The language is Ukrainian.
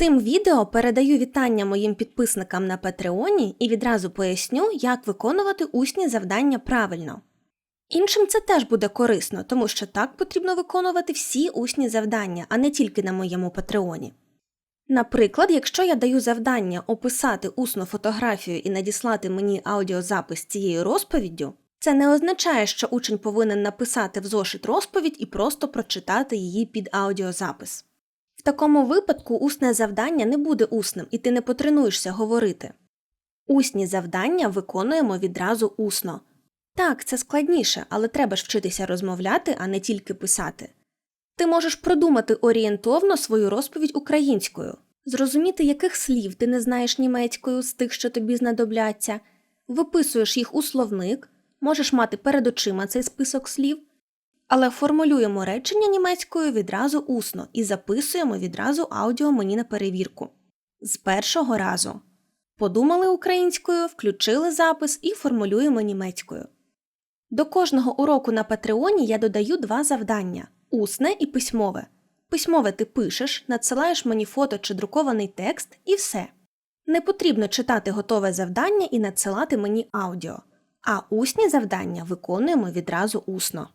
Цим відео передаю вітання моїм підписникам на Патреоні і відразу поясню, як виконувати усні завдання правильно. Іншим це теж буде корисно, тому що так потрібно виконувати всі усні завдання, а не тільки на моєму Патреоні. Наприклад, якщо я даю завдання описати усну фотографію і надіслати мені аудіозапис цією розповіддю, це не означає, що учень повинен написати в зошит розповідь і просто прочитати її під аудіозапис. В такому випадку усне завдання не буде усним, і ти не потренуєшся говорити. Усні завдання виконуємо відразу усно. Так, це складніше, але треба ж вчитися розмовляти, а не тільки писати. Ти можеш продумати орієнтовно свою розповідь українською, зрозуміти, яких слів ти не знаєш німецькою з тих, що тобі знадобляться, виписуєш їх у словник, можеш мати перед очима цей список слів, але формулюємо речення німецькою відразу усно і записуємо відразу аудіо мені на перевірку. З першого разу. Подумали українською, включили запис і формулюємо німецькою. До кожного уроку на Патреоні я додаю два завдання усне і письмове. Письмове ти пишеш, надсилаєш мені фото чи друкований текст і все. Не потрібно читати готове завдання і надсилати мені аудіо, а усні завдання виконуємо відразу усно.